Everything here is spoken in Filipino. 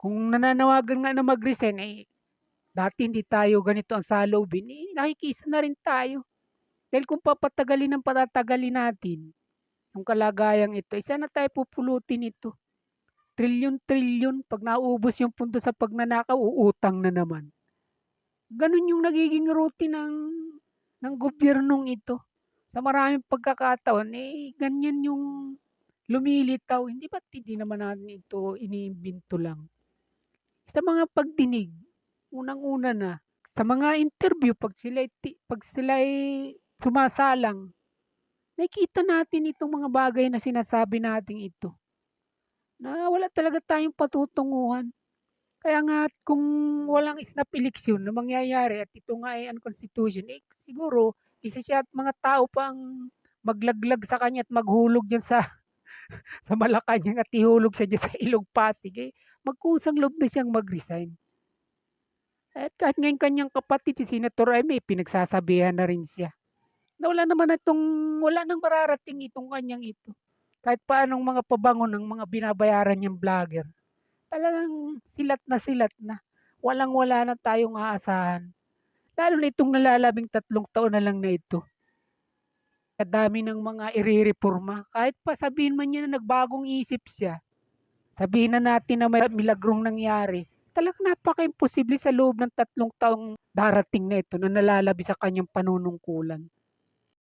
Kung nananawagan nga na mag-resign, eh, dati hindi tayo ganito ang saloobin, eh, nakikiisa na rin tayo. Dahil kung papatagalin ng patatagalin natin yung kalagayang ito, eh, saan na tayo pupulutin ito? Trilyon-trilyon 'pag naubos yung pundo sa pagnanakaw, uutang na naman. Gano'n yung nagiging routine ng ng gobyernong ito. Sa maraming pagkakataon, eh, ganyan yung lumilitaw. Hindi ba't hindi naman natin ito iniimbento lang? Sa mga pagdinig, unang-una na, sa mga interview 'pag sila'y ti 'pag sila'y sumasalang, nakikita natin itong mga bagay na sinasabi nating ito. Na wala talaga tayong patutunguhan. Kaya nga kung walang snap eleksyon na mangyayari at ito nga ay unconstitution, eh, siguro isa siya at mga tao pa ang maglaglag sa kanya at maghulog diyan sa sa Malacanang at ihulog siya diyan sa Ilog Pasig, eh, magkusang loob na siyang mag-resign. At kahit nga yung kanyang kapatid si Senator Amy, pinagsasabihan na rin siya. Na wala naman na 'tong wala ng mararating itong kanyang ito. Kahit paanong mga pabango ng mga binabayaran niyang vlogger, talagang silat na silat na. Walang-wala na tayong aasahan. Lalo na itong nalalabing-tatlong taon na lang na ito. Kadami ng mga irereporma, kahit pa sabihin man niya na nagbagong isip siya, sabihin na natin na may milagrong nangyari, talagang napaka-imposible sa loob ng tatlong taong darating na ito na nalalabi sa kanyang panunungkulan.